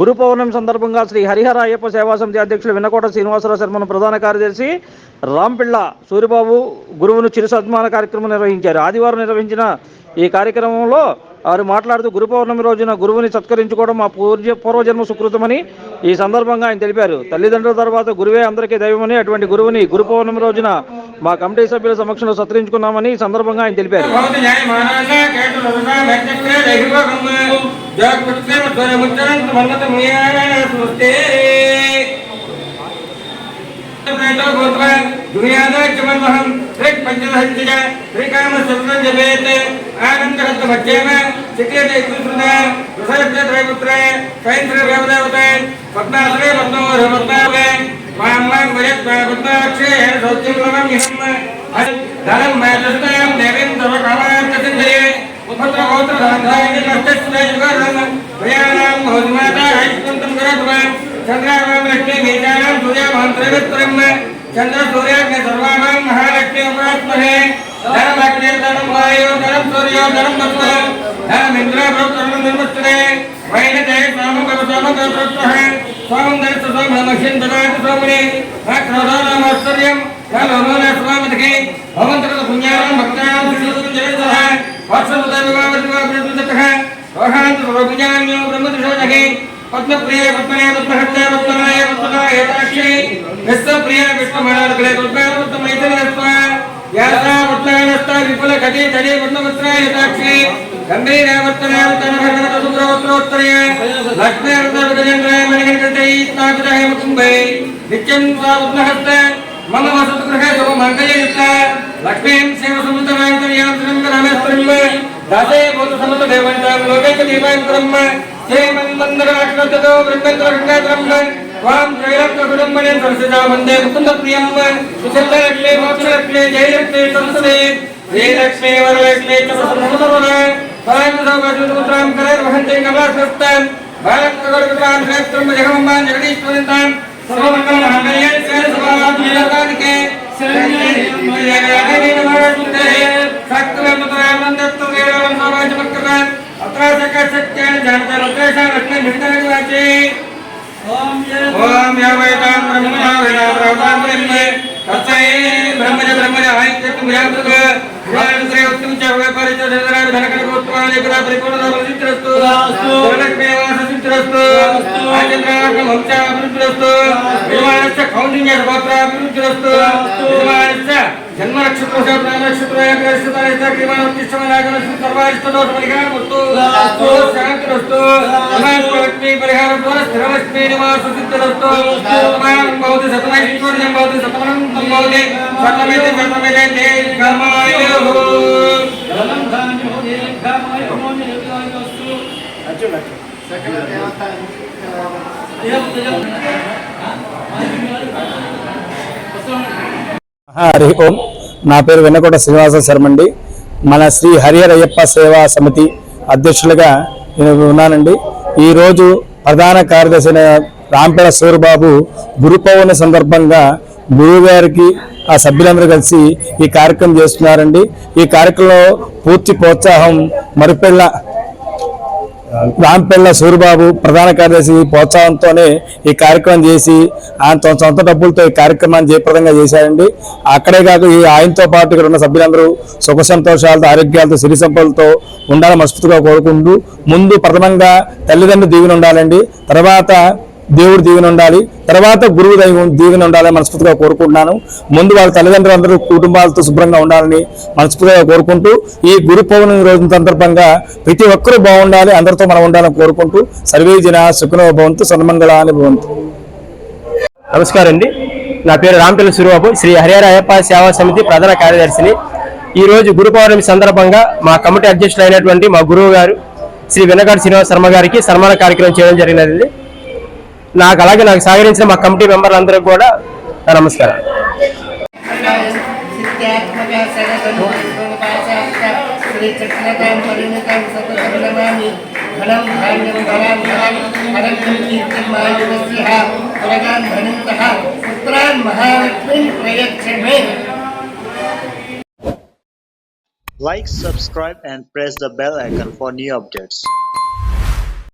గురు పౌర్ణమి సందర్భంగా శ్రీ హరిహర అయ్యప్ప సేవా సమితి అధ్యక్షులు వినకోట శ్రీనివాసరావు శర్మను ప్రధాన కార్యదర్శి రాంపిళ్ళ సూరిబాబు గురువును చిరు సన్మాన కార్యక్రమం నిర్వహించారు. ఆదివారం నిర్వహించిన ఈ కార్యక్రమంలో వారు మాట్లాడుతూ గురు పౌర్ణమి రోజున గురువుని సత్కరించుకోవడం మా పూర్వ పూర్వజన్మ సుకృతమని ఈ సందర్భంగా ఆయన తెలిపారు. తల్లిదండ్రుల తర్వాత గురువే అందరికీ దైవమని అటువంటి గురువుని గురు పౌర్ణమి రోజున మా కమిటీ సభ్యుల సమక్షంలో సత్కరించుకున్నామని ఈ సందర్భంగా ఆయన తెలిపారు. భవతి న్యాయమానాన కేతులరునా మెచ్చక్రే దైవకమ్మ జగత్పుత్రేమ స్వరముచ్చరంత మన్మత ముయాన సర్వం జపేత్ ఆనందరత్న మధ్యేమ కృష్ణ ప్రసరత్య త్రైపుత్ర సైంద్ర దేవదేవతే పద్మావే పద్మాక్షే లవం ఇహం ధనం चंद्राणाम लक्ष्मी बीजानाम सूर्य मंत्रवित्रम चंद्र सूर्य के सर्वाणाम महालक्ष्मी उपासमहे धनम अग्नि धनम वायु धनम सूर्य धनम वसु धनम इंद्र धर्म निर्मस्त्रे वैन जय स्वाम कव स्वाम कव सत्तः स्वाम दर्श स्वाम हमशिन ददात स्वामने। अक्रोधानाम आश्चर्यम यम हमान स्वाम दिखे भवंतर पुण्यानाम भक्तानाम सुशुद्धं जयदः वर्षमुदय विवाह विवाह प्रदत्तः रोहांत रोगजान्यो ब्रह्मदृशो जगे। పద్మప్రియ పద్మనే పద్మహత్య పద్మనాయ పద్మనాయ ఏతాక్షి విశ్వప్రియ విష్ణుమణాలకలే దుర్గాపత్తమైతరస్వ యాసా పద్మానస్త విపుల కటి తడి పద్మవస్త్రాయ ఏతాక్షి గంభీరావర్తనావతనభరత సుగ్రవత్రోత్తరయ మణిగణకృతై స్థాపితః ముకుంభై. నిత్యం స్వాపద్మహస్త మమ వసతుగృహే శుభ మంగళయుక్త లక్ష్మీం శివ సముద్రమాయంతర్యాంతరం రామేశ్వరం దాసే భూత సముద్ర దేవంతాం లోకైక ஜெயமந்தகராட்சதோ பிரம்மேந்திரம் வாம் ஜெயரத்ன குடும்பனே சரசஜா வந்தே முகுந்த பிரியம் சுசல்லரட்சே மோட்சரட்சே ஜெயரட்சே சரசதே ஜெயலட்சுமி வரலட்சுமி சரசமனோதர பாயமசோகஜுத்ராம் கரர் வஹந்தே நவாசஸ்தன் பாரத் கருகுதாம் சேத்ரம் ஜெகமம்பான் ஜெகதீஸ்வரன் தான் சர்வமங்கலம் ஹங்கயன் சேரசம ఓం యావైతాం బ్రహ్మణా వేదాం బ్రహ్మే తత్సై బ్రహ్మజ బ్రహ్మజ ఆయిత్యం యాదృగ వారి శ్రీ ఉత్తమ చవే పరిచయ ధనరాజ ధనకన గోత్వాని కుల పరిపూర్ణ సిద్ధిరస్తు ధనలక్ష్మీ వాస సిద్ధిరస్తు ఆచంద్రాక వంశ అభివృద్ధిరస్తు విమానస్య కౌండిన్య గోత్ర అభివృద్ధిరస్తు విమానస్య జన్మ నక్షత్ర ప్రాణ నక్షత్ర శాంతిరస్తు. లక్ష్మీ పరిహార స్థిరలక్ష్మీ నివాస సిద్ధిరస్తు. సతమానం భవతి సతమైశ్వర్యం భవతి సతమనంతం భవతి సతమితి సతమితే దీర్ఘమాయుః హరి ఓం. నా పేరు వెన్నకోట శ్రీనివాస శర్మండి. మన శ్రీ హరిహర అయ్యప్ప సేవా సమితి అధ్యక్షులుగా నేను ఉన్నానండి. ఈరోజు ప్రధాన కార్యదర్శి అయిన రాంపేట సూరిబాబు గురు పౌర్ణమి సందర్భంగా గురువు గారికి ఆ సభ్యులందరూ కలిసి ఈ కార్యక్రమం చేస్తున్నారండి. ఈ కార్యక్రమంలో పూర్తి ప్రోత్సాహం మరిపెళ్ళ రాంపెళ్ళ సూరిబాబు ప్రధాన కార్యదర్శి ప్రోత్సాహంతోనే ఈ కార్యక్రమం చేసి ఆయన తన సొంత డబ్బులతో ఈ కార్యక్రమాన్ని జయప్రదంగా చేశారండి. అక్కడే కాక ఈ ఆయనతో పాటు ఇక్కడ ఉన్న సభ్యులందరూ సుఖ సంతోషాలతో ఆరోగ్యాలతో సిరి సంపదలతో ఉండాలని మనస్ఫూర్తిగా కోరుకుంటూ ముందు ప్రథమంగా తల్లిదండ్రులు దీవెన ఉండాలండి. తర్వాత దేవుడు దీవెన ఉండాలి తర్వాత గురువు దైవం దీవెన ఉండాలని మనస్ఫూర్తిగా కోరుకుంటున్నాను. ముందు వాళ్ళ తల్లిదండ్రులు అందరూ కుటుంబాలతో శుభ్రంగా ఉండాలని మనస్ఫూర్తిగా కోరుకుంటూ ఈ గురు పౌర్ణమి రోజు సందర్భంగా ప్రతి ఒక్కరూ బాగుండాలి అందరితో మనం ఉండాలని కోరుకుంటూ సర్వే జన సుఖనో భవంతు సన్మంగళాని భవంతు. నమస్కారం అండి. నా పేరు రాంపల్లి సూరిబాబు. శ్రీ హరిహర అయ్యప్ప సేవా సమితి ప్రధాన కార్యదర్శిని. ఈ రోజు గురు పౌర్ణమి సందర్భంగా మా కమిటీ అధ్యక్షులు అయినటువంటి మా గురువు గారు శ్రీ వెనకాడు శ్రీనివాస శర్మ గారికి సన్మాన కార్యక్రమం చేయడం జరిగినది నాకు అలాగే నాకు సహకరించిన మా కమిటీ మెంబర్లందరికీ కూడా నమస్కారం సిద్ధాత్మక శ్రీచక్రకాం అండ్ ప్రెస్ ద బెల్ ధాన్యం ఫర్ ధనం updates Like, subscribe, and press the bell icon for new updates.